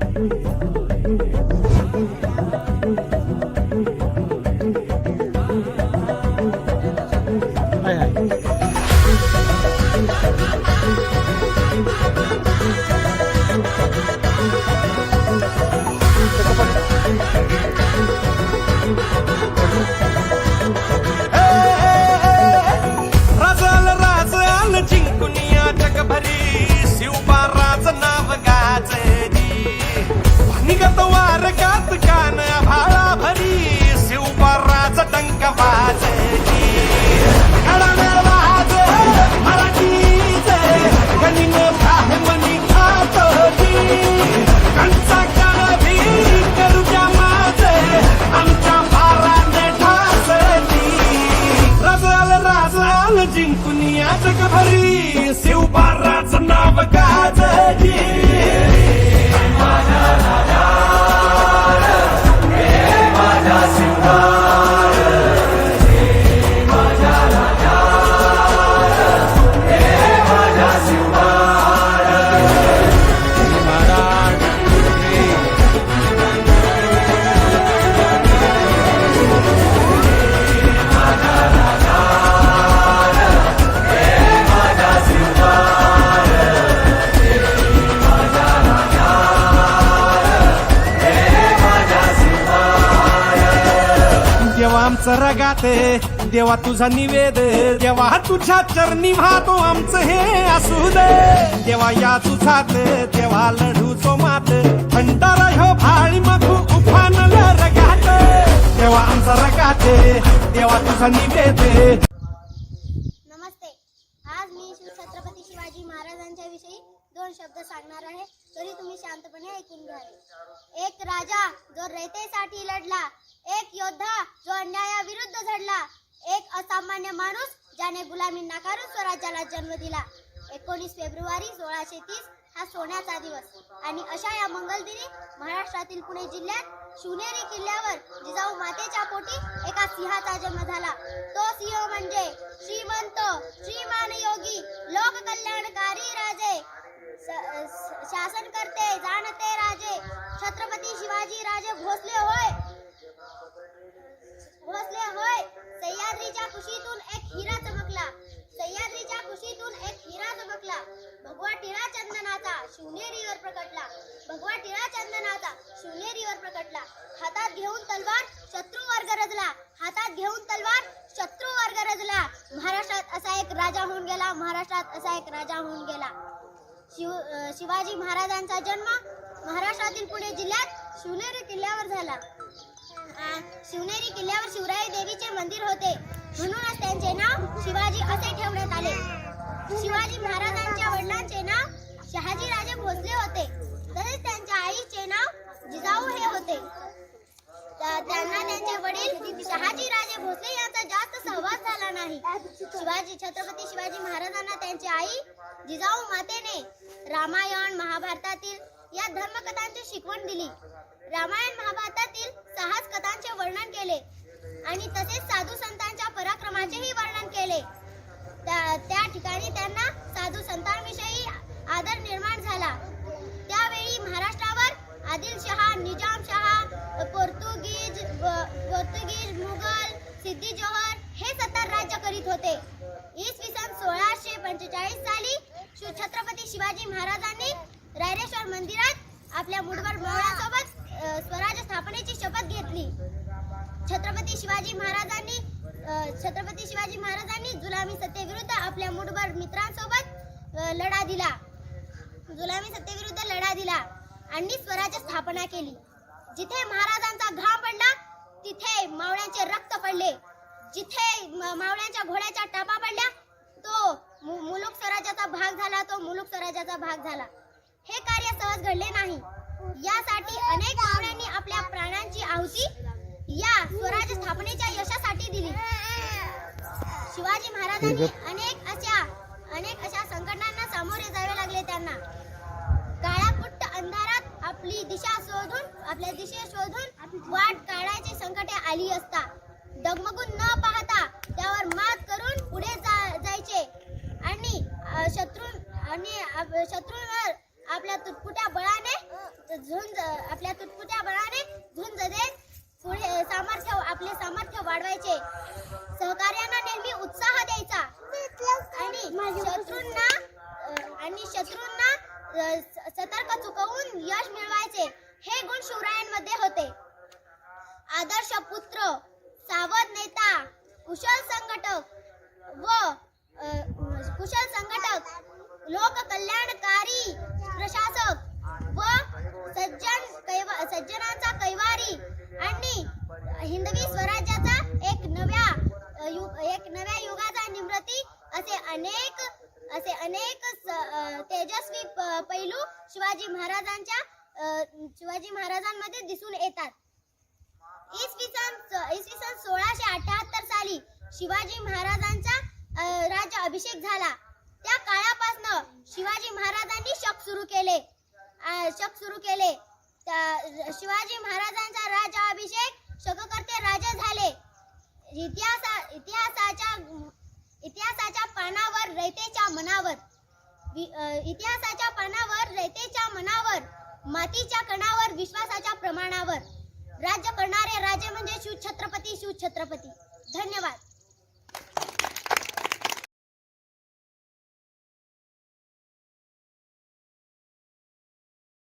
嗯 आमचं रगाते. देवा तुझा निवेद देवा तुझ्या चरणी वाहतो आमचं हे असू दे देवा या तुझात देवा लढू चो मात भंडारा ह्यो भाळी मखू उफानल रगात देवा आमचा रगाते देवा तुझा निवेद नमस्ते. आज मी छत्रपती शिवाजी महाराजांच्या विषयी दोन शब्द सांगणार आहे. तरी तुम्ही शांतपणे ऐकून घ्यावे एक राजा जो रयतेसाठी लढला एक योद्धा जो अन्यायाविरुद्ध झडला एक असामान्य माणूस ज्याने गुलामी नाकारून स्वराज्याला जन्म दिला. एकोणीस फेब्रुवारी सोळाशे तीस हा सोन्याचा दिवस. आणि अशा या मंगलदिनी महाराष्ट्रातील पुणे जिल्ह्यात शिवनेरी किल्ल्यावर जिजाऊ मातेच्या पोटी एका सिंहाचा जन्म झाला. तो सिंह म्हणजे श्रीमंत श्रीमान योगी लोककल्याणकारी राजे. शासन करते जाणते राजे. छत्रपती शिवाजी राजे भोसले हो कुशीतून एक हिरा चमकला. सह्याद्रीच्या कुशीतून एक हिरा चमकला. भगवा टिळा चंदनाचा शिवनेरीवर प्रकटला. भगवा टिळा चंदनाचा शिवनेरीवर प्रकटला. हातात घेऊन तलवार शत्रूवर गरजला. हातात घेऊन तलवार शत्रूवर गरजला. महाराष्ट्रात असा एक राजा होऊन गेला. महाराष्ट्रात असा एक राजा होऊन गेला. शिव शिवाजी महाराजांचा जन्म महाराष्ट्रातील पुणे जिल्ह्यात शिवनेरी किल्ल्यावर झाला. शिवनेरी किल्ल्यावर शिवराई देवीचे मंदिर होते. म्हणूनच त्यांचे नाव शिवाजी असे ठेवण्यात आले. शिवाजी महाराजांच्या वडिलांचे नाव शहाजी राजे भोसले होते. तसेच त्यांच्या आईचे नाव जिजाऊ हे होते. त्यांना त्यांचे वडील शहाजी राजे भोसले यांचा जास्त सहवास झाला नाही. शिवाजी छत्रपती शिवाजी महाराजांना त्यांची आई जिजाऊ मातेने रामायण महाभारतातील या धर्मकथांची शिकवण दिली. रामायण महाभारतातील साहस कथांचे वर्णन केले. आणि तसेच साधू संतांचे पराक्रमाचेही वर्णन केले. त्या त्या ठिकाणी त्यांना साधू संतांविषयी आदर निर्माण झाला. त्यावेळी महाराष्ट्रावर आदिलशहा निजामशहा पोर्तुगीज पोर्तुगीज मुघल सिद्धी जोहर हे सत्तर राज्य करीत होते. इसवी सन सोळाशे पंचेचाळीस साली छत्रपती शिवाजी महाराजांनी रायरेश्वर मंदिरात आपल्या मुठभर मावळ्यांसोबत स्वराज्य स्थापनेची शपथ घेतली. छत्रपती शिवाजी महाराजांनी छत्रपती शिवाजी महाराजांनी जुलामी सत्तेविरुद्ध आपल्या मुठभर मित्रांसोबत लढा दिला. जुलामी सत्तेविरुद्ध लढा दिला आणि स्वराज्य स्थापना केली. जिथे महाराजांचा घाम पडला तिथे मावळ्यांचे रक्त पडले. जिथे मावळ्यांच्या घोड्याच्या टापा पडल्या तो मु- मुलुक स्वराज्याचा भाग झाला तो मुलुक स्वराज्याचा भाग झाला. हे कार्य सहज घडले नाही. यासाठी अनेक मावळ्यांनी आपल्या प्राणांची आहुती या स्वराज्य स्थापनेच्या यशासाठी दिली. शिवाजी महाराजांनी अनेक अशा अनेक अशा संकटांना सामोरे जावे लागले त्यांना. काळाकुट्ट अंधारात आपली दिशा शोधून आपल्या दिशे शोधून वाट काढायची संकटे आली असता. डगमगून न पाहता त्यावर मात करून पुढे जा- जायचे. आणि शत्रू आणि शत्रूंवर आपल्या तुटपुट्या बळाने झुंज आपल्या तुटपुट्या अनेक असे अनेक तेजस्वी पैलू शिवाजी महाराजांच्या शिवाजी महाराजांमध्ये दिसून येतात. इसवी सन इसवी सन सोळाशे अठ्याहत्तर साली शिवाजी महाराजांचा राज्य अभिषेक झाला. त्या काळापासून शिवाजी महाराजांनी शक सुरू केले. शक सुरू केले. शिवाजी महाराजांचा राज्याभिषेक शककर्ते राजा झाले. इतिहास इतिहासाच्या इतिहासाच्या पानावर रयतेच्या मनावर. इतिहासाच्या पानावर रयतेच्या मनावर मातीच्या कणावर विश्वासाच्या प्रमाणावर. राज्य करणारे राजे म्हणजे शिवछत्रपती शिवछत्रपती. धन्यवाद.